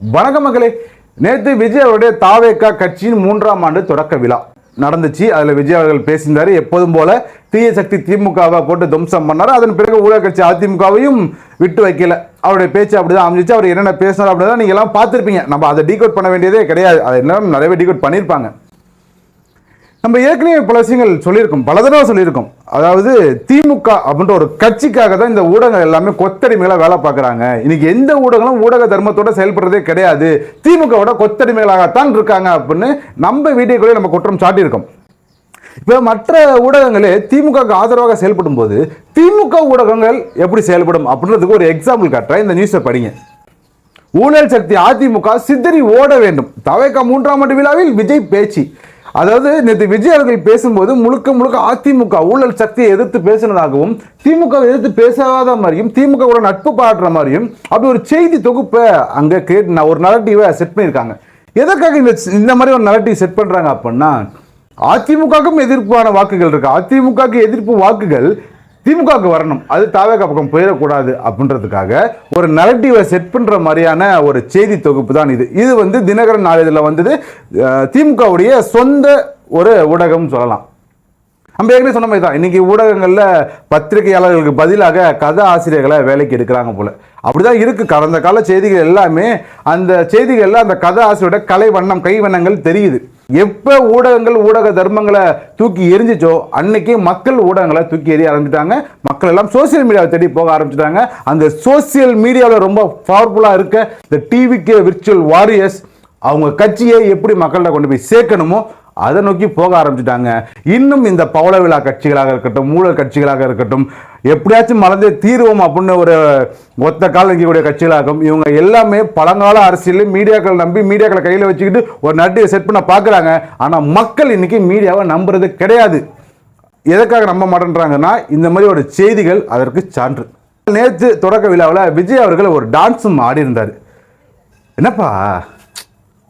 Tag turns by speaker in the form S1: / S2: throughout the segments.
S1: வணக்கம் மக்களே நேற்று விஜய் அவருடைய தாவேக்கா கட்சியின் மூன்றாம் ஆண்டு தொடக்க விழா நடந்துச்சு. அதில் விஜய் அவர்கள் பேசியிருந்தார் எப்போதும் போல தீய சக்தி திமுகவை போட்டு துவம்சம் பண்ணார். அதன் பிறகு ஊழல் கட்சி அதிமுகவையும் விட்டு வைக்கல. அவருடைய பேச்சு அப்படி தான் அமைஞ்சிச்சு. அவர் என்னென்ன பேசினார் அப்படின்னா நீங்கள் எல்லாம் பார்த்துருப்பீங்க. நம்ம அதை டீகோட் பண்ண வேண்டியதே கிடையாது. அதை என்ன நிறைய டீகோட் பண்ணியிருப்பாங்க. நம்ம ஏற்கனவே பல விஷயங்கள் சொல்லியிருக்கோம் பல தடவை சொல்லியிருக்கோம். அதாவது திமுக அப்படின்ற ஒரு கட்சிக்காக தான் இந்த ஊடகங்கள் எல்லாமே கொத்தடிமைகளாக வேலை பார்க்குறாங்க. இன்னைக்கு எந்த ஊடகங்களும் ஊடக தர்மத்தோட செயல்படுறதே கிடையாது. திமுகவோட கொத்தடிமைகளாகத்தான் இருக்காங்க அப்படின்னு நம்ம வீடியோக்குள்ளே நம்ம குற்றம் சாட்டியிருக்கோம். இப்போ மற்ற ஊடகங்களே திமுகவுக்கு ஆதரவாக செயல்படும் போது திமுக ஊடகங்கள் எப்படி செயல்படும் அப்படின்றதுக்கு ஒரு எக்ஸாம்பிள் காட்டுறேன். இந்த நியூஸை படிங்க. ஊழல் சக்தி அதிமுக சிதறி ஓட வேண்டும். தவைக்க மூன்றாம் ஆண்டு விழாவில் விஜய் பேச்சு. அதாவது நேற்று விஜய் அவர்கள் பேசும்போது முழுக்க முழுக்க அதிமுக ஊழல் சக்தியை எதிர்த்து பேசினதாகவும் திமுக எதிர்த்து பேசாத மாதிரியும் திமுக கூட நட்பு பாடுற மாதிரியும் அப்படி ஒரு செய்தி தொகுப்பை அங்கே கேட்டு நான் ஒரு நரட்டிவை செட் பண்ணியிருக்காங்க. எதற்காக இந்த இந்த மாதிரி ஒரு நரட்டிவ் செட் பண்ணுறாங்க அப்படின்னா அதிமுகவுக்கும் எதிர்ப்பான வாக்குகள் இருக்கு. அதிமுகவுக்கு எதிர்ப்பு வாக்குகள் திமுகவுக்கு வரணும். அது தாவேக பக்கம் போயிடக்கூடாது அப்படின்றதுக்காக ஒரு நரட்டிவை செட் பண்ணுற மாதிரியான ஒரு செய்தி தொகுப்பு தான் இது. இது வந்து தினகரன் நாளிதழில் வந்தது திமுகவுடைய சொந்த ஒரு ஊடகம் சொல்லலாம். நம்ம ஏற்கனவே சொன்ன மாதிரி தான் இன்றைக்கி ஊடகங்களில் பத்திரிகையாளர்களுக்கு பதிலாக கதை ஆசிரியர்களை வேலைக்கு எடுக்கிறாங்க போல. அப்படிதான் இருக்குது கடந்த கால செய்திகள் எல்லாமே அந்த செய்திகளில் அந்த கதை ஆசிரியரோட கலை வண்ணம் கை வண்ணங்கள் தெரியுது. எப்போ ஊடகங்கள் ஊடக தர்மங்களை தூக்கி எரிஞ்சிச்சோ அன்னைக்கு மக்கள் ஊடகங்களை தூக்கி எறிய ஆரம்பிச்சிட்டாங்க. மக்கள் எல்லாம் சோசியல் மீடியாவை தேடி போக ஆரம்பிச்சிட்டாங்க. அந்த சோசியல் மீடியாவில் ரொம்ப பவர்ஃபுல்லாக இருக்க இந்த டிவிக்கு விர்ச்சுவல் வாரியர்ஸ் அவங்க கட்சியை எப்படி மக்கள்கிட்ட கொண்டு போய் சேர்க்கணுமோ அதை நோக்கி போக ஆரம்பிச்சிட்டாங்க. இன்னும் இந்த பவள விழா கட்சிகளாக இருக்கட்டும் ஊழல் கட்சிகளாக இருக்கட்டும் எப்படியாச்சும் மறந்தே தீர்வோம் அப்படின்னு ஒரு ஒத்த காலம் இருக்கக்கூடிய கட்சிகளாகும். இவங்க எல்லாமே பழங்கால அரசியல் மீடியாக்கள் நம்பி மீடியாக்களை கையில் வச்சுக்கிட்டு ஒரு நட்டியை செட் பண்ண பார்க்குறாங்க. ஆனால் மக்கள் இன்றைக்கி மீடியாவை நம்புறது கிடையாது. எதற்காக நம்ப மாட்டேன்றாங்கன்னா இந்த மாதிரி ஒரு செய்திகள் அதற்கு சான்று. நேற்று தொடக்க விழாவில் விஜய் அவர்கள் ஒரு டான்ஸும் ஆடி இருந்தார் என்னப்பா?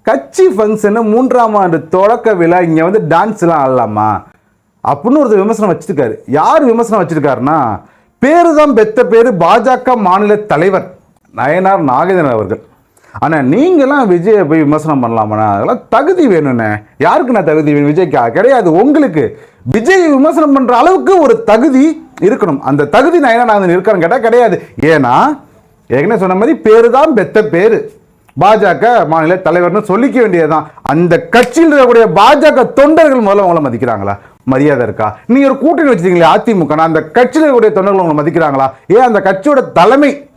S1: கட்சி ஃபங்க்ஷனு மூன்றாம் ஆண்டு தொடக்க விழா இங்கே வந்து டான்ஸ்லாம் ஆடலாமா? அப்படின்னு ஒருத்தர் விமர்சனம் வச்சுருக்காரு. யார் விமர்சனம் வச்சுருக்காருன்னா பேர் தான் பெத்த பேர் பாஜக மாநில தலைவர் நயனார் நாகேந்திரன் அவர்கள். ஆனால் நீங்களாம் விஜயை போய் விமர்சனம் பண்ணலாமாண்ணா? அதெல்லாம் தகுதி வேணுண்ணே யாருக்கு நான் தகுதி வேணும்? விஜய்க்கா? கிடையாது. உங்களுக்கு விஜய் விமர்சனம் பண்ணுற அளவுக்கு ஒரு தகுதி இருக்கணும். அந்த தகுதி நயனார் இருக்கான்னு கேட்டால் கிடையாது. ஏன்னா ஏற்கனவே சொன்ன மாதிரி பேர் தான் பெத்த பேர். பாஜக மாநில தலைவர்னு சொல்லிக்க வேண்டியதுதான். அந்த கட்சியில் இருக்கக்கூடிய பாஜக தொண்டர்கள் முதல்ல உங்களை மதிக்கிறாங்களா? மரியாதை இருக்கா? நீங்க ஒரு கூட்டணி வச்சிருக்கீங்களே அதிமுக அந்த கட்சியில் இருக்கக்கூடிய தொண்டர்கள் உங்களை மதிக்கிறாங்களா? ஏன் அந்த கட்சியோட தலைமை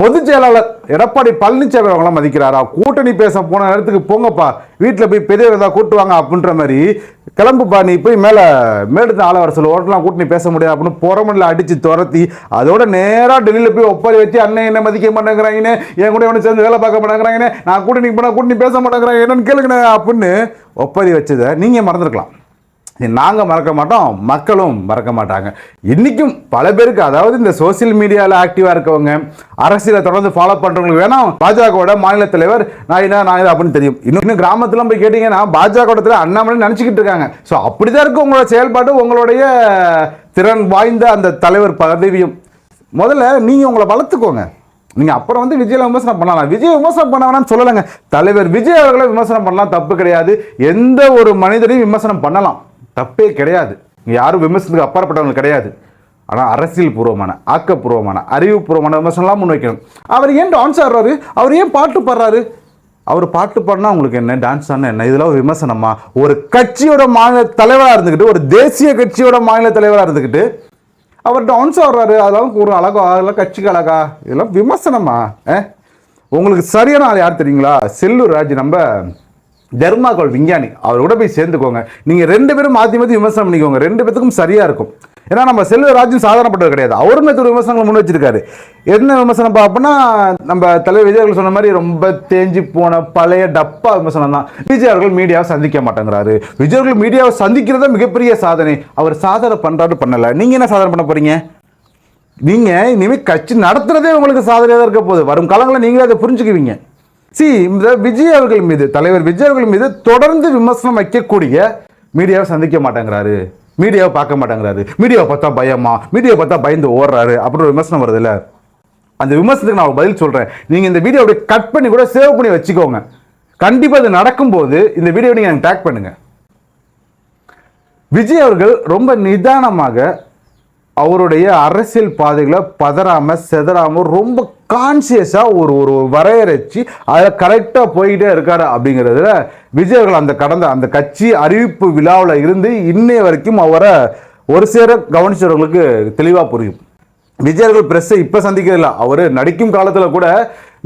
S1: பொதுச் செயலாளர் எடப்பாடி பழனிசாமி அவங்களாம் மதிக்கிறாரா? கூட்டணி பேச போன நேரத்துக்கு போங்கப்பா. வீட்டில் போய் பெரியவர் ஏதாவது கூட்டுவாங்க அப்படின்ற மாதிரி. கிளம்புப்பா நீ போய் மேலே மேடுத்த ஆள வர சொல்லு. ஓட்டலாம் கூட்டணி பேச முடியாது அப்படின்னு புறமணில் அடித்து துரத்தி அதோட நேராக டெல்லியில் போய் ஒப்பாரி வச்சு அண்ணன் என்ன மதிக்க மாட்டேங்கிறாங்கன்னு என் கூட ஒன்று சேர்ந்து வேலை பார்க்க மாட்டேங்கிறாங்கன்னு நான் கூட்டணி போனால் கூட்டணி பேச மாட்டேங்கிறாங்க. என்னன்னு கேளுங்கண்ணே அப்படின்னு ஒப்பாரி வச்சதை நீங்கள் மறந்துருக்கலாம். நாங்கள் மறக்க மாட்டோம் மக்களும் மறக்க மாட்டாங்க. இன்றைக்கும் பல பேருக்கு அதாவது இந்த சோசியல் மீடியாவில் ஆக்டிவாக இருக்கவங்க அரசியலை தொடர்ந்து ஃபாலோ பண்ணுறவங்களுக்கு வேணாம் பாஜகவோட மாநில தலைவர் நான் என்ன நான் இதை அப்படின்னு தெரியும். இன்னும் இன்னும் கிராமத்துலாம் போய் கேட்டிங்கன்னா பாஜக அண்ணாமலை நினச்சிக்கிட்டு இருக்காங்க. ஸோ அப்படி தான் இருக்கு உங்களோட செயல்பாடு உங்களுடைய திறன் வாய்ந்த அந்த தலைவர் பதவியும். முதல்ல நீங்கள் உங்களை வளர்த்துக்கோங்க. நீங்கள் அப்புறம் வந்து விஜய் விமர்சனம் பண்ணலாம். விஜய் விமர்சனம் பண்ண வேணாம்னு சொல்லலைங்க. தலைவர் விஜய் அவர்களை விமர்சனம் பண்ணலாம் தப்பு கிடையாது. எந்த ஒரு மனிதரையும் விமர்சனம் பண்ணலாம். தப்பே கிடையாது. இங்கே யாரும் விமர்சனத்துக்கு அப்பாற்பட்டவங்க கிடையாது. ஆனால் அரசியல் பூர்வமான ஆக்கப்பூர்வமான அறிவுபூர்வமான விமர்சனம்லாம் முன்வைக்கணும் அவர் ஏன் டான்ஸ் ஆடுறாரு? அவர் ஏன் பாட்டு பாடுறாரு? அவர் பாட்டு பாடினா உங்களுக்கு என்ன? டான்ஸ் ஆனா என்ன? இதெல்லாம் ஒரு விமர்சனமா? ஒரு கட்சியோட மாநில தலைவராக இருந்துக்கிட்டு ஒரு தேசிய கட்சியோட மாநில தலைவராக இருந்துக்கிட்டு அவர் டான்ஸ் ஆடுறாரு. அதெல்லாம் ஒரு அழகா அதெல்லாம் கட்சிக்கு அழகா. இதெல்லாம் விமர்சனமா? உங்களுக்கு சரியான ஆள் யார் தெரியுங்களா? செல்லூர் ராஜ் நம்ம தர்மாகோல் விஞ்ஞானி அவர் கூட போய் சேர்ந்துக்கோங்க. நீங்கள் ரெண்டு பேரும் மாற்றி மாற்றி விமர்சனம் பண்ணிக்கோங்க. ரெண்டு பேத்துக்கும் சரியாக இருக்கும். ஏன்னா நம்ம செல்வராஜும் சாதாரணப்பட்டவர் கிடையாது. அவரும் நேற்று ஒரு விமர்சனங்கள் முன் வச்சிருக்காரு. என்ன விமர்சனம் பார்ப்போம்னா நம்ம தலைவர் விஜய் அவர்கள் சொன்ன மாதிரி ரொம்ப தேஞ்சு போன பழைய டப்பா விமர்சனம் தான். விஜய் அவர்கள் மீடியாவை சந்திக்க மாட்டேங்கிறாரு. விஜய் அவர்கள் மீடியாவை சந்திக்கிறதா மிகப்பெரிய சாதனை. அவர் சாதனை பண்ணுறாரு பண்ணலை. நீங்கள் என்ன சாதனை பண்ண போறீங்க? நீங்கள் இனிமேல் கட்சி நடத்துகிறதே உங்களுக்கு சாதனையாக தான் இருக்க போகுது. வரும் காலங்களில் நீங்களே அதை புரிஞ்சுக்குவீங்க. சி இந்த விஜய் அவர்கள் மீது தலைவர் விஜய் அவர்கள் மீது தொடர்ந்து விமர்சனம் வைக்கக்கூடிய மீடியாவை சந்திக்க மாட்டேங்கிறாரு. மீடியாவை பார்க்க மாட்டேங்கிறாரு. மீடியாவை பார்த்தா பயமா? மீடியாவை பார்த்தா பயந்து ஓடுறாரு அப்படின்னு ஒரு விமர்சனம் வருதுல்ல? அந்த விமர்சனத்துக்கு நான் பதில் சொல்கிறேன் நீங்கள் இந்த வீடியோ அப்படியே கட் பண்ணி கூட சேவ் பண்ணி வச்சுக்கோங்க. கண்டிப்பாக இது நடக்கும்போது இந்த வீடியோ நீங்கள் எனக்கு டேக் பண்ணுங்கள் விஜய் அவர்கள் ரொம்ப நிதானமாக அவருடைய அரசியல் பாதைகளை பதறாமல் செதறாமல் ரொம்ப கான்சியஸாக ஒரு ஒரு வரையறைச்சு அதில் கரெக்டாக போயிட்டே இருக்காரு அப்படிங்கிறதுல விஜய் அவர்கள் அந்த கடந்த அந்த கட்சி அறிவிப்பு விழாவில் இருந்து இன்னைய வரைக்கும் அவரை ஒரு சேர கவனிச்சவர்களுக்கு தெளிவாக புரியும். விஜய் அவர்கள் பிரஸ்ஸை இப்போ சந்திக்கிறதில்ல அவர் நடிக்கும் காலத்தில் கூட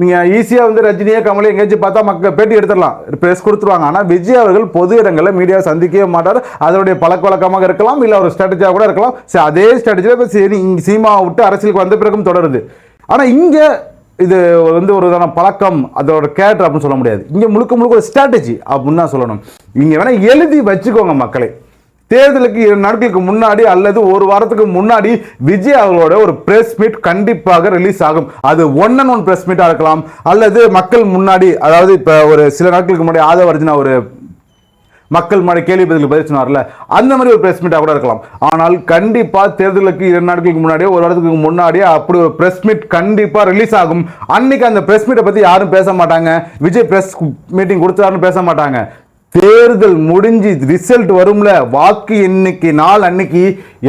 S1: நீங்கள் ஈஸியாக வந்து ரஜினியே கமலை எங்கேயாச்சும் பார்த்தா மக்கள் பேட்டி எடுத்துடலாம். ப்ரெஸ் கொடுத்துருவாங்க. ஆனால் விஜய் அவர்கள் பொது இடங்களில் மீடியா சந்திக்கவே மாட்டார். அதனுடைய பழக்க வழக்கமாக இருக்கலாம். இல்லை ஒரு ஸ்ட்ராட்டஜியாக கூட இருக்கலாம். சரி அதே ஸ்ட்ராட்டஜியில் இப்போ சரி சீமாவை விட்டு அரசியலுக்கு வந்த பிறகும் தொடருது. ஆனால் இங்கே இது வந்து ஒரு விதமான பழக்கம் அதோட கேரக்டர் அப்படின்னு சொல்ல முடியாது. இங்கே முழுக்க முழுக்க ஒரு ஸ்ட்ராட்டஜி அப்படின்னு தான் சொல்லணும். இங்கே வேணால் எழுதி வச்சுக்கோங்க மக்களை. தேர்தலுக்கு இரு நாட்களுக்கு முன்னாடி அல்லது ஒரு வாரத்துக்கு முன்னாடி விஜய் அவர்களோட ஒரு பிரஸ் மீட் கண்டிப்பாக ரிலீஸ் ஆகும். அது ஒன் அண்ட் ஒன் பிரஸ் மீட்டாக இருக்கலாம். அல்லது மக்கள் முன்னாடி அதாவது இப்போ ஒரு சில நாட்களுக்கு முன்னாடி ஆதவர்ஜனா ஒரு மக்கள் மழை கேள்வி பதில் பதில் சொன்னார்ல அந்த மாதிரி ஒரு பிரஸ் மீட்டாக கூட இருக்கலாம். ஆனால் கண்டிப்பாக தேர்தலுக்கு இரண்டு நாட்களுக்கு முன்னாடியே ஒரு வாரத்துக்கு முன்னாடியே அப்படி ஒரு பிரஸ் மீட் கண்டிப்பாக ரிலீஸ் ஆகும். அன்னைக்கு அந்த பிரஸ் மீட்டை பற்றி யாரும் பேச மாட்டாங்க. விஜய் பிரஸ் மீட்டிங் கொடுத்தாருன்னு பேச மாட்டாங்க. தேர்தல் முடிஞ்சு ரிசல்ட் வரும்ல வாக்கு எண்ணிக்கை நாள் அன்னைக்கு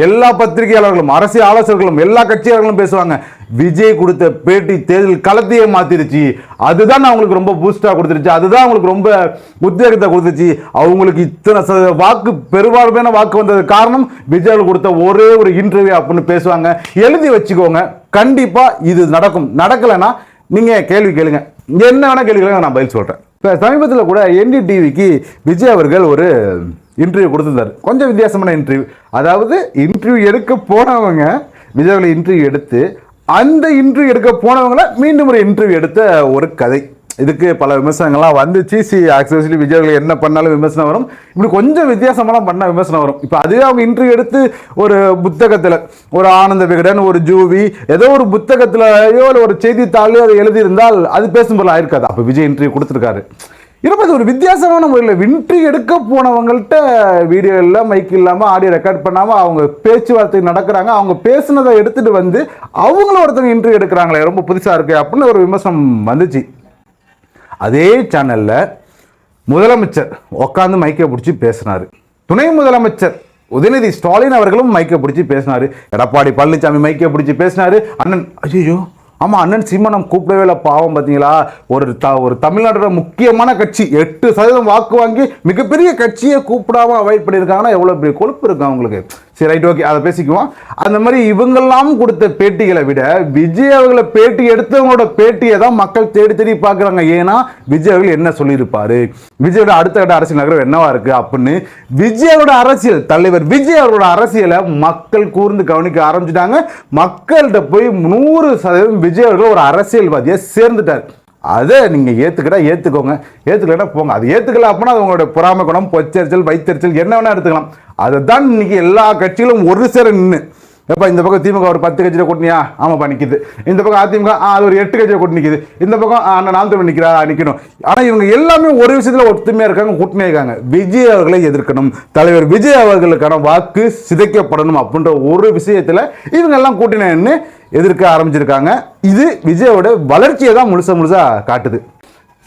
S1: எல்லா பத்திரிகையாளர்களும் அரசியல் ஆலோசகர்களும் எல்லா கட்சியாளர்களும் பேசுவாங்க. விஜய் கொடுத்த பேட்டி தேர்தல் களத்தையே மாத்திருச்சு. அதுதான் அவங்களுக்கு ரொம்ப பூஸ்டாக கொடுத்துருச்சு. அதுதான் அவங்களுக்கு ரொம்ப உத்வேகத்தை கொடுத்துச்சு. அவங்களுக்கு இத்தனை சத- வாக்கு பெரும்பான்மையான வாக்கு வந்தது காரணம் விஜய் கொடுத்த ஒரே ஒரு இன்டர்வியூ அப்படின்னு பேசுவாங்க. எழுதி வச்சுக்கோங்க. கண்டிப்பாக இது நடக்கும். நடக்கலைன்னா நீங்கள் கேள்வி கேளுங்க. என்ன வேணால் கேள்வி கேளுங்க நான் பதில் சொல்கிறேன் இப்போ சமீபத்தில் கூட என்டி டிவிக்கு விஜய் அவர்கள் ஒரு இன்டர்வியூ கொடுத்துருந்தார். கொஞ்சம் வித்தியாசமான இன்டர்வியூ அதாவது இன்டர்வியூ எடுக்க போனவங்க விஜய் அவர்களை இன்டர்வியூ எடுத்து அந்த இன்டர்வியூ எடுக்க போனவங்கள மீண்டும் ஒரு இன்டர்வியூ எடுத்த ஒரு கதை. இதுக்கு பல விமர்சனங்கள்லாம் வந்துச்சு. சி ஆக்சுவலி விஜய் என்ன பண்ணாலும் விமர்சனம் வரும். இப்படி கொஞ்சம் வித்தியாசமெல்லாம் பண்ணால் விமர்சனம் வரும். இப்போ அதுவே அவங்க இன்டர்வியூ எடுத்து ஒரு புத்தகத்தில் ஒரு ஆனந்த விகடன் ஒரு ஜூவி ஏதோ ஒரு புத்தகத்திலையோ இல்லை ஒரு செய்தித்தாளையோ அதை எழுதியிருந்தால் அது பேசும் ஆயிருக்காது. அப்போ விஜய் இன்டர்வியூ கொடுத்துருக்காரு. இருப்பது ஒரு வித்தியாசமான முறையில் வின்ட்ரி எடுக்க போனவங்கள்ட்ட வீடியோ இல்லை மைக் இல்லாமல் ஆடியோ ரெக்கார்ட் பண்ணாமல் அவங்க பேச்சுவார்த்தை நடக்கிறாங்க. அவங்க பேசுனதை எடுத்துகிட்டு வந்து அவங்களும் ஒருத்தவங்க இன்டர்வியூ எடுக்கிறாங்களே ரொம்ப புதுசாக இருக்குது அப்படின்னு ஒரு விமர்சனம் வந்துச்சு. அதே சேனலில் முதலமைச்சர் உட்காந்து மைக்கை பிடிச்சி பேசினார். துணை முதலமைச்சர் உதயநிதி ஸ்டாலின் அவர்களும் மைக்கை பிடிச்சி பேசினார். எடப்பாடி பழனிசாமி மைக்கை பிடிச்சி பேசினார். அண்ணன் ஐயோ ஆமாம் அண்ணன் சீமானம் கூப்பிடவே இல்லை பாவம் பார்த்தீங்களா ஒரு த ஒரு தமிழ்நாட்டோட முக்கியமான கட்சி எட்டு சதவீதம் வாக்கு வாங்கி மிகப்பெரிய கட்சியை கூப்பிடாம அவாய்ட் பண்ணியிருக்காங்கன்னா எவ்வளோ பெரிய கொழுப்பு இருக்கு அவங்களுக்கு சரி ரைட் ஓகே அதை பேசிக்குவோம். அந்த மாதிரி இவங்கெல்லாம் கொடுத்த பேட்டிகளை விட விஜய் அவர்களை பேட்டி எடுத்தவங்களோட பேட்டியை தான் மக்கள் தேடி தேடி பார்க்குறாங்க. ஏன்னா விஜய் அவர்கள் என்ன சொல்லியிருப்பாரு? விஜயோட அடுத்த கட்ட அரசியல் நகரம் என்னவா இருக்கு அப்படின்னு விஜயோட அரசியல் தலைவர் விஜய் அவர்களோட அரசியலை மக்கள் கூர்ந்து கவனிக்க ஆரம்பிச்சிட்டாங்க. மக்கள்கிட்ட போய் நூறு சதவீதம் விஜய் அவர்கள் ஒரு அரசியல்வாதியை சேர்ந்துட்டார். அதை நீங்கள் ஏற்றுக்கிட்டா ஏற்றுக்கோங்க ஏத்துக்கலன்னா போங்க. அது ஏற்றுக்கல அப்படின்னா அது உங்களோட பொறாமை குணம் பொச்சரிச்சல் வைத்தறிச்சல் என்ன வேணால் எடுத்துக்கலாம். அதை தான் இன்றைக்கி எல்லா கட்சிகளும் ஒரு சேர நின்று எப்போ இந்த பக்கம் திமுக ஒரு பத்து கட்சியில் கூட்டணியா? ஆமாப்பா நிற்கிது இந்த பக்கம் அதிமுக அது ஒரு எட்டு கட்சியில் கூட்டி நிற்கிது இந்த பக்கம் அண்ணன் நாலு தமிழ் நிற்கிறா நிற்கணும் ஆனால் இவங்க எல்லாமே ஒரு விஷயத்தில் ஒற்றுமையாக இருக்காங்க கூட்டணியாக இருக்காங்க. விஜய் அவர்களை எதிர்க்கணும். தலைவர் விஜய் அவர்களுக்கான வாக்கு சிதைக்கப்படணும் அப்படின்ற ஒரு விஷயத்தில் இவங்க எல்லாம் கூட்டினு எதிர்க்க ஆரம்பிச்சிருக்காங்க. இது விஜயோட வளர்ச்சியை தான் முழுசா முழுசா காட்டுது.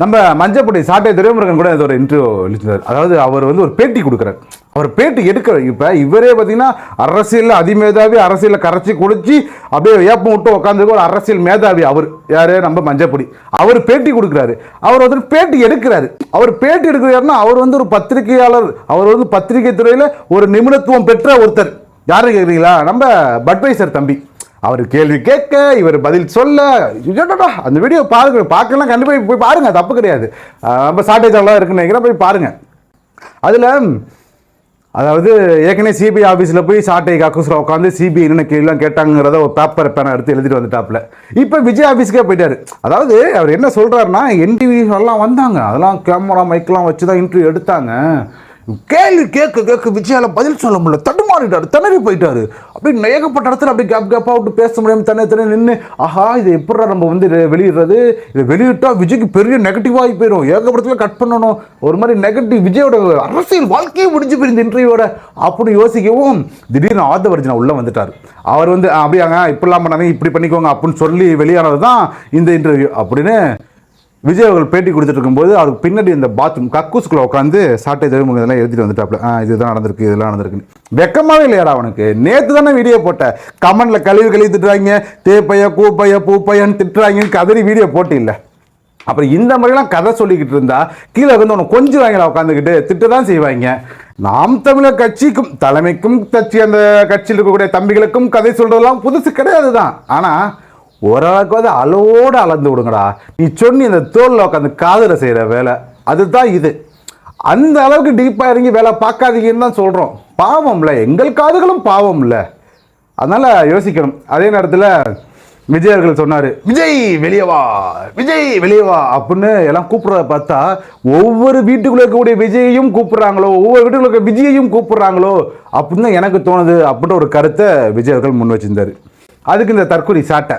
S1: நம்ம மஞ்சப்பட்டி சாட்டை துரைமுருகன் கூட இது ஒரு இன்டர்வியூ அதாவது அவர் வந்து ஒரு பேட்டி கொடுக்குறார். அவர் பேட்டி எடுக்கிறார் இப்போ இவரே பார்த்தீங்கன்னா அரசியலில் அதிமேதாவி அரசியலில் கரைச்சி குடிச்சு அப்படியே ஏப்பம் விட்டு உட்காந்துருக்க ஒரு அரசியல் மேதாவி அவர். யார்? நம்ம மஞ்சப்பொடி. அவர் பேட்டி கொடுக்குறாரு. அவர் வந்து பேட்டி எடுக்கிறாரு. அவர் பேட்டி எடுக்கிறாருன்னா அவர் வந்து ஒரு பத்திரிகையாளர். அவர் வந்து பத்திரிகை துறையில் ஒரு நிபுணத்துவம் பெற்ற ஒருத்தர். யாரு கேட்குறீங்களா நம்ம பட்வைசர் தம்பி. அவர் கேள்வி கேட்க இவர் பதில் சொல்ல. அந்த வீடியோ பாருங்க பார்க்கலாம் கண்டிப்பாக போய் பாருங்க தப்பு கிடையாது. ரொம்ப நம்ம இருக்குன்னு நினைக்கிறேன் போய் பாருங்க. அதில் அதாவது ஏற்கனவே சிபிஐ ஆஃபீஸில் போய் சாட்டை அக்குஸ்ல உட்காந்து சிபிஐ என்னென்ன கேள்விலாம் கேட்டாங்கிறத ஒரு பேப்பர் பேனை எடுத்து எழுதிட்டு வந்துட்டாப்புல. இப்போ விஜய் ஆஃபீஸ்க்கே போயிட்டார். அதாவது அவர் என்ன சொல்கிறாருன்னா என்டிவி எல்லாம் வந்தாங்க. அதெல்லாம் கேமரா மைக்கெலாம் வச்சு தான் இன்டர்வியூ எடுத்தாங்க. கேள்வி கேட்க கேட்க விஜயால பதில் சொல்ல முடியல. மாறிட்டார் திணறி போயிட்டாரு. அப்படி ஏகப்பட்ட இடத்துல அப்படி கேப் கேப்பாக விட்டு பேச முடியாமல் தனியாக தனியாக நின்று ஆஹா இது எப்படா நம்ம வந்து வெளியிடுறது? இதை வெளியிட்டால் விஜய்க்கு பெரிய நெகட்டிவாகி போயிடும் ஏகப்படத்தில் கட் பண்ணணும். ஒரு மாதிரி நெகட்டிவ் விஜயோட அரசியல் வாழ்க்கையே முடிஞ்சு போய் இந்த இன்டர்வியூவோட. அப்படி யோசிக்கவும் திடீர்னு ஆதவர்ஜனா உள்ளே வந்துட்டார். அவர் வந்து அப்படியாங்க இப்படிலாம் பண்ணாதீங்க இப்படி பண்ணிக்கோங்க அப்படின்னு சொல்லி வெளியானது தான் இந்த இன்டர்வியூ அப்படின்னு விஜய் அவர்கள் பேட்டி கொடுத்துட்டு இருக்கும்போது அவருக்கு பின்னாடி இந்த பாத்ரூம் கக்கூஸ்குள்ள உட்காந்து சாட்டை தெருமுக இதெல்லாம் எழுதிட்டு வந்துட்டாப்ல. ஆ இதுதான் நடந்திருக்கு இதெல்லாம் நடந்திருக்குன்னு. வெக்கமாவே இல்லையாடா அவனுக்கு. நேற்று தானே வீடியோ போட்ட. கமெண்ட்ல கழுவி கழிவு திட்டுறாங்க. தேப்பைய கூப்பைய பூப்பையன்னு திட்டுறாங்கன்னு கதறி வீடியோ போட்டு இல்லை அப்புறம் இந்த மாதிரிலாம் கதை சொல்லிக்கிட்டு இருந்தா கீழே வந்து உனக்கு கொஞ்சம் வாங்கல உட்காந்துக்கிட்டு திட்டு தான் செய்வாங்க. நாம் தமிழர் கட்சிக்கும் தலைமைக்கும் கட்சி அந்த கட்சியில் இருக்கக்கூடிய தம்பிகளுக்கும் கதை சொல்றதெல்லாம் புதுசு கிடையாது தான் ஆனால் ஓரளவுக்கு அளவோடு அளந்து விடுங்கடா. நீ சொன்னி இந்த தோலில் உட்காந்து காதில் செய்கிற வேலை. அதுதான் இது. அந்த அளவுக்கு டீப்பாக இறங்கி வேலை பார்க்காதீங்கன்னு தான் சொல்கிறோம் பாவம்ல எங்கள் காதுகளும் பாவம்ல அதனால் யோசிக்கணும். அதே நேரத்தில் விஜய் அவர்கள் சொன்னார் விஜய் வெளியே வா. விஜய் வெளியே வா. அப்படின்னு எல்லாம் கூப்பிட்றத பார்த்தா ஒவ்வொரு வீட்டுக்குள்ளே இருக்கக்கூடிய விஜயையும் கூப்பிட்றாங்களோ ஒவ்வொரு வீட்டுக்குள்ள இருக்க விஜயையும் கூப்பிட்றாங்களோ அப்படின்னு தான் எனக்கு தோணுது அப்படின்ற ஒரு கருத்தை விஜய் அவர்கள் முன் வச்சிருந்தார். அதுக்கு இந்த தற்கொலை சாட்டை.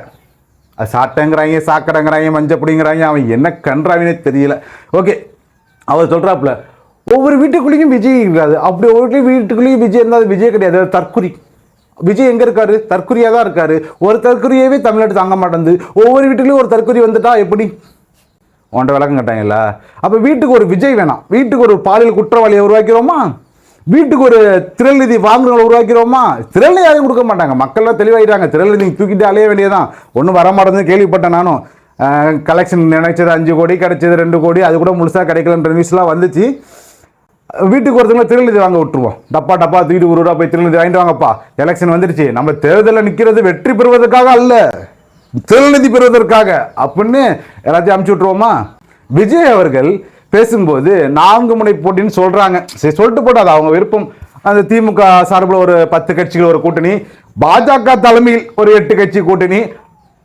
S1: சாட்டைங்கிறாங்க சாக்கடைங்கிறாங்க மஞ்சள் பிடிங்கிறாங்க அவன் என்ன கன்றாவினே தெரியல. ஓகே அவர் சொல்கிறாப்புல ஒவ்வொரு வீட்டுக்குள்ளேயும் விஜய் இருக்காது அப்படி ஒவ்வொரு வீட்டுக்குள்ளேயும் விஜய் இருந்தால் விஜய் கிடையாது. தற்குறி. விஜய் எங்கே இருக்காரு? தற்குறியாக தான் இருக்காரு. ஒரு தற்குறியவே தமிழ்நாடு தாங்க மாட்டேங்குது. ஒவ்வொரு வீட்டுக்குள்ளேயும் ஒரு தற்குறி வந்துட்டா எப்படி? உன்ட்ட விளக்கம் கேட்டாங்கல்ல. அப்போ வீட்டுக்கு ஒரு விஜய் வேணாம். வீட்டுக்கு ஒரு பாலியல் குற்றவாளியை உருவாக்கிறோமா? வீட்டுக்கு ஒரு திரள் நிதி வாங்குறவங்களை உருவாக்கிறோமா? திரள் நிதி யாரையும் கொடுக்க மாட்டாங்க. மக்கள்லாம் தெளிவாயிட்டாங்க திரள் நிதி தூக்கிட்டு அலைய வேண்டியதான் ஒன்றும் வரமாட்டேங்குது கேள்விப்பட்டேன் நானும். கலெக்ஷன் நினைச்சது அஞ்சு கோடி கிடைச்சது ரெண்டு கோடி அது கூட முழுசாக கிடைக்கலன்ற நியூஸ்லாம் வந்துச்சு. வீட்டுக்கு ஒருத்தவங்கள திருநிதி வாங்க விட்டுருவோம். டப்பா டப்பா தூக்கிட்டு ஒரு ரூபா போய் திருநிதி வாங்கிட்டு வாங்கப்பா. எலெக்ஷன் வந்துருச்சு. நம்ம தேர்தலில் நிற்கிறது வெற்றி பெறுவதற்காக அல்ல. திருநிதி பெறுவதற்காக. அப்படின்னு எல்லாத்தையும் அமுச்சு விட்டுருவோமா? விஜய் அவர்கள் பேசும்போது நான்கு முனை போட்டின்னு சொல்கிறாங்க சரி சொல்லிட்டு போட்டு அது அவங்க விருப்பம். அந்த திமுக சார்பில் ஒரு பத்து கட்சிகள் ஒரு கூட்டணி. பாஜக தலைமையில் ஒரு எட்டு கட்சி கூட்டணி.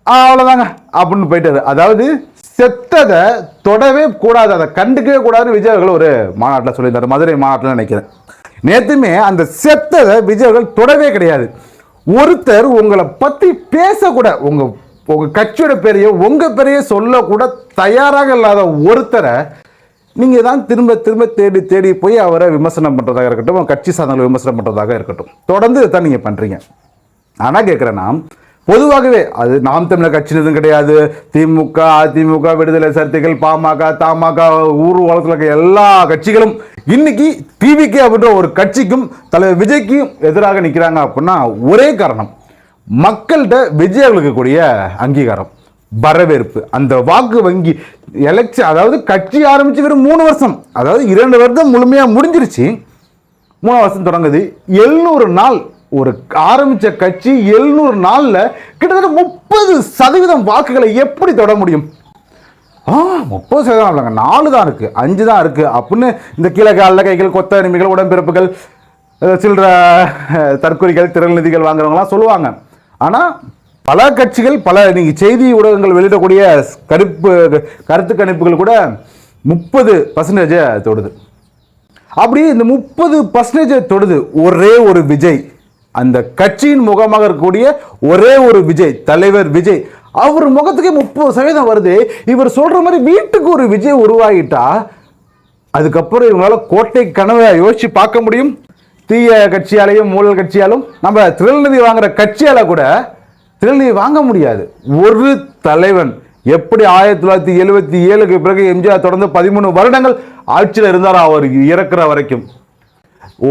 S1: அவ்வளோதாங்க அப்படின்னு போயிட்டாரு அதாவது செத்ததை தொடவே கூடாது அதை கண்டுக்கவே கூடாதுன்னு விஜய் அவர்கள் ஒரு மாநாட்டில் சொல்லியிருந்தார். மதுரை மாநாட்டில் நினைக்கிறேன். நேற்றுமே அந்த செத்ததை விஜய் அவர்கள் தொடவே கிடையாது. ஒருத்தர் உங்களை பற்றி பேசக்கூட உங்கள் உங்கள் கட்சியோட பேரையோ உங்கள் பேரையோ சொல்லக்கூட தயாராக இல்லாத ஒருத்தரை நீங்கள் தான் திரும்ப திரும்ப தேடி தேடி போய் அவரை விமர்சனம் பண்ணுறதாக இருக்கட்டும் கட்சி சாதனங்களை விமர்சனம் பண்ணுறதாக இருக்கட்டும். தொடர்ந்து இதைத்தான் நீங்கள் பண்ணுறீங்க ஆனால் கேட்குறேன்னா பொதுவாகவே அது நாம் தமிழர் எதுவும் கிடையாது. திமுக அதிமுக விடுதலை சிறுத்தைகள் பாமக தமாக ஊர் உலகத்தில் இருக்க எல்லா கட்சிகளும் இன்னைக்கு டிவிகே அப்படின்ற ஒரு கட்சிக்கும் தலைவர் விஜய்க்கும் எதிராக நிற்கிறாங்க அப்படின்னா ஒரே காரணம். மக்கள்கிட்ட விஜய் அவர்களுக்கு கூடிய அங்கீகாரம். வரவேற்பு. அந்த வாக்கு வங்கி எலெக்ஷன் அதாவது கட்சி ஆரம்பித்து வெறும் மூணு வருஷம். அதாவது இரண்டு வருடம் முழுமையாக முடிஞ்சிருச்சு. மூணு வருஷம் தொடங்குது. எழுநூறு நாள் ஒரு ஆரம்பித்த கட்சி எழுநூறு நாளில் கிட்டத்தட்ட முப்பது சதவீதம் வாக்குகளை எப்படி தொட முடியும்? ஆ முப்பது சதவீதம் இல்லைங்க. நாலு தான் இருக்குது அஞ்சு தான் இருக்குது அப்படின்னு இந்த கீழே காலில் கைகள் கொத்த அருமைகள் உடம்பிறப்புகள் சில்லற தற்கொலைகள் திரள் நிதிகள் வாங்குறவங்களாம் சொல்லுவாங்க. ஆனால் பல கட்சிகள் பல நீங்கள் செய்தி ஊடகங்கள் வெளியிடக்கூடிய கருப்பு கருத்து கணிப்புகள் கூட முப்பது பர்சன்டேஜை தொடுது. அப்படி இந்த முப்பது பர்சன்டேஜை தொடுது ஒரே ஒரு விஜய். அந்த கட்சியின் முகமாக இருக்கக்கூடிய ஒரே ஒரு விஜய் தலைவர் விஜய். அவர் முகத்துக்கே முப்பது சதவீதம் வருது. இவர் சொல்கிற மாதிரி வீட்டுக்கு ஒரு விஜய் உருவாகிட்டா அதுக்கப்புறம் இவங்களால கோட்டை கனவை யோசித்து பார்க்க முடியும். தீய கட்சியாலையும் ஊழல் கட்சியாலும் நம்ம திருநிதி வாங்குற கட்சியால் கூட திருநிதி வாங்க முடியாது. ஒரு தலைவன் எப்படி ஆயிரத்தி தொள்ளாயிரத்தி எழுபத்தி ஏழுக்கு பிறகு எம்ஜிஆர் தொடர்ந்து பதிமூணு வருடங்கள் ஆட்சியில் இருந்தார் அவர் இறக்குற வரைக்கும்.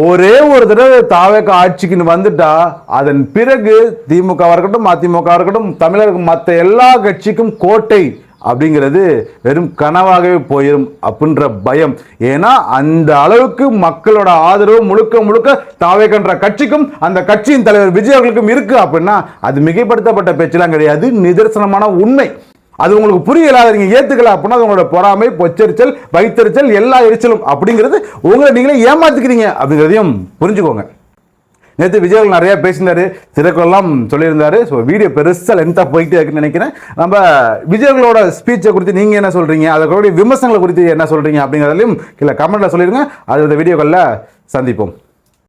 S1: ஒரே ஒரு தடவை தாவேக்க ஆட்சிக்குன்னு வந்துட்டா அதன் பிறகு திமுக இருக்கட்டும் அதிமுக இருக்கட்டும் தமிழருக்கு மற்ற எல்லா கட்சிக்கும் கோட்டை அப்படிங்கிறது வெறும் கனவாகவே போயிடும் அப்படின்ற பயம். ஏன்னா அந்த அளவுக்கு மக்களோட ஆதரவு முழுக்க முழுக்க தாவேக்கன்ற கட்சிக்கும் அந்த கட்சியின் தலைவர் விஜய் அவர்களுக்கும் இருக்கு அப்படின்னா அது மிகைப்படுத்தப்பட்ட பேச்செல்லாம் கிடையாது. நிதர்சனமான உண்மை. அது உங்களுக்கு புரியல அதை நீங்கள் ஏற்றுக்கல அப்படின்னா அது உங்களோட பொறாமை பொச்சரிச்சல் வைத்தறிச்சல் எல்லா எரிச்சலும் அப்படிங்கிறது உங்களை நீங்களே ஏமாத்திக்கிறீங்க அப்படிங்கிறதையும் புரிஞ்சுக்கோங்க. நேற்று விஜய் நிறைய பேசினாரு திரைக்குறெல்லாம் சொல்லியிருந்தார். ஸோ வீடியோ பெருசாக லென்த்தாக போயிட்டே இருக்குன்னு நினைக்கிறேன். நம்ம விஜயர்களோட ஸ்பீச்சை குறித்து நீங்கள் என்ன சொல்கிறீங்க அதற்குடைய விமர்சனங்களை குறித்து என்ன சொல்கிறீங்க அப்படிங்கிறதையும் கீழே கமெண்ட்டில் சொல்லிடுங்க அது இந்த வீடியோக்களில் சந்திப்போம்.